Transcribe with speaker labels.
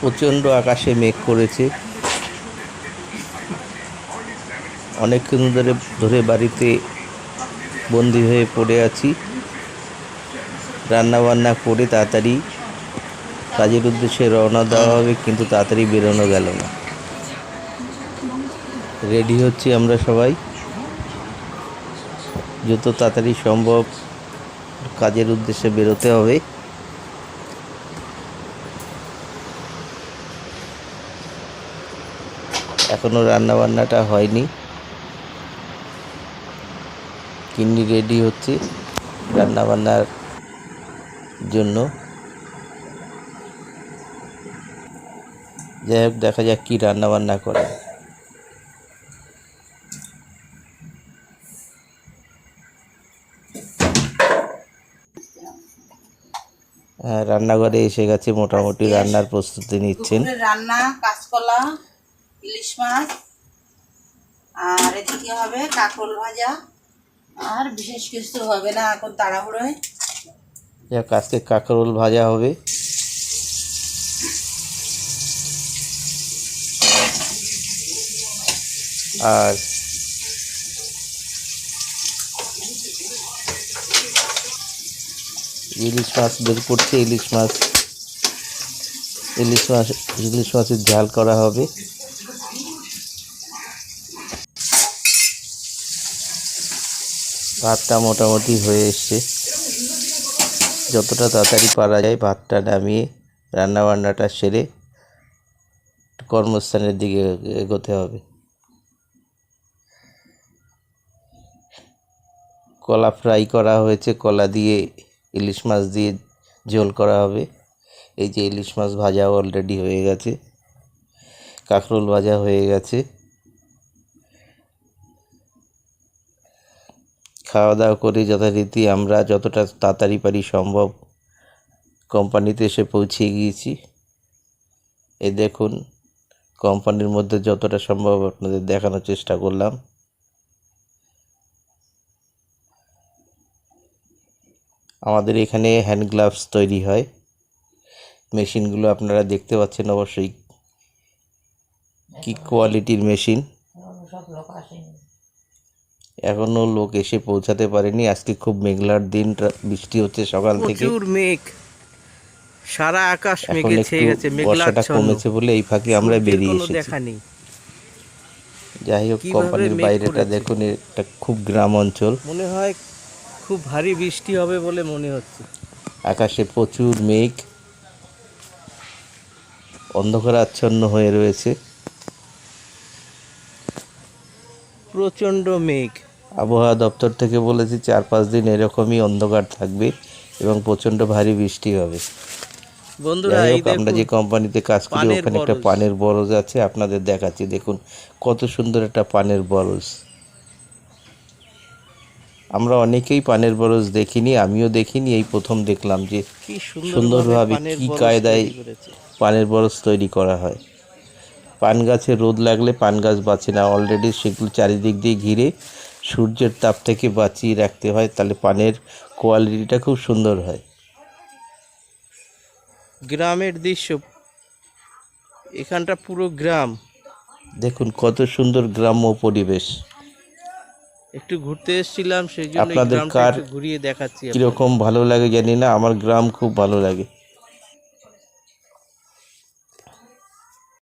Speaker 1: প্রচণ্ড আকাশে মেঘ করেছে। অনেকক্ষণ ধরে ধরে বাড়িতে বন্দি হয়ে পড়ে আছি। রান্না বান্না করে তাড়াতাড়ি কাজের উদ্দেশ্যে রওনা দেওয়া হবে, কিন্তু তাড়াতাড়ি বেরোনো গেল না। রেডি হচ্ছি আমরা সবাই। যত তাড়াতাড়ি সম্ভব কাজের উদ্দেশ্যে বেরোতে হবে। এখনও রান্না বান্নাটা হয়নি। কিন্নি রেডি হচ্ছে রান্না বান্নার জন্য। যাই হোক দেখা যাক কী রান্না বান্না করে। হ্যাঁ, রান্নাঘরে এসে গেছে মোটামুটি রান্নার প্রস্তুতি নিচ্ছেন।
Speaker 2: রান্না কাঁচকলা ইলিশ মাছ, আর এদিকে হবে? কাঁকরোল ভাজা, আর বিশেষ কিছু হবে না এখন তাড়াহুড়োয়।
Speaker 1: যাক, আজকে কাঁকরোল ভাজা হবে। আর ইলিশ মাছ বের করছে ইলিশ মাছ ইলিশ মাছ, ইলিশ মাছের ঝাল করা হবে। ভাতটা মোটামুটি হয়ে এসছে। যতটা তাড়াতাড়ি পারা যায় ভাতটা নামিয়ে রান্নাবান্নাটা সেরে কর্মস্থানের দিকে এগোতে হবে। কলা ফ্রাই করা হয়েছে, কলা দিয়ে ইলিশ মাছ দিয়ে ঝোল করা হবে। এই যে ইলিশ মাছ ভাজা অলরেডি হয়ে গেছে, কাঁকরোল ভাজা হয়ে গেছে। খাওয়া দাওয়া করে যথারীতি আমরা যতটা তাড়াতাড়ি পারি সম্ভব কোম্পানিতে এসে পৌঁছে গিয়েছি। এ দেখুন, কোম্পানির মধ্যে যতটা সম্ভব আপনাদের দেখানোর চেষ্টা করলাম। আমাদের এখানে হ্যান্ড গ্লাভস তৈরি হয়। মেশিনগুলো আপনারা দেখতে পাচ্ছেন অবশ্যই। কি কোয়ালিটির মেশিন।
Speaker 2: লোক
Speaker 1: এখনও লোক এসে পৌঁছাতে পারেনি। আজকে খুব মেঘলার দিন বৃষ্টি হচ্ছে সকাল থেকে।
Speaker 3: প্রচুর মেঘ। সারা আকাশ মেঘে ছেয়ে গেছে
Speaker 1: কমেছে বলে এই ফাঁকে আমরা বেরিয়ে এসেছি। যাই হোক কোম্পানির বাইরেটা দেখুন এটা খুব গ্রাম অঞ্চল।
Speaker 3: মনে হয় খুব ভারী বৃষ্টি হবে বলে মনে হচ্ছে।
Speaker 1: আকাশে প্রচুর মেঘ। অন্ধকার আচ্ছন্ন হয়ে রয়েছে।
Speaker 3: প্রচণ্ড মেঘ।
Speaker 1: আবহাওয়া দপ্তর থেকে বলেছে চার পাঁচ দিন এরকমই অন্ধকার থাকবে এবং প্রচণ্ড ভারী বৃষ্টি হবে।
Speaker 3: বন্ধুরা এই
Speaker 1: আমরা যে কোম্পানিতে কাজ করি ওখানে একটা পানের বরজ আছে আপনাদের দেখাচ্ছি। দেখুন কত সুন্দর একটা পানের বরজ। আমরা অনেকেই পানের বরজ দেখিনি আমিও দেখিনি এই প্রথম দেখলাম যে সুন্দরভাবে কি কায়দায় পানের বরজ তৈরি করা হয়। পান গাছে রোদ লাগলে পান গাছ বাঁচে না অলরেডি সেগুলো চারিদিক দিয়ে ঘিরে সূর্যের তাপ থেকে বাঁচিয়ে রাখতে হয় তাহলে পানের কোয়ালিটিটা খুব সুন্দর হয়।
Speaker 3: গ্রামের দৃশ্য এখানটা পুরো গ্রাম।
Speaker 1: দেখুন কত সুন্দর গ্রাম্য পরিবেশ।
Speaker 3: একটু ঘুরতে এসেছিলাম সেই জন্য
Speaker 1: আপনাদের কার
Speaker 3: ঘুরিয়ে দেখাচ্ছি।
Speaker 1: কীরকম ভালো লাগে জানি না আমার গ্রাম খুব ভালো লাগে।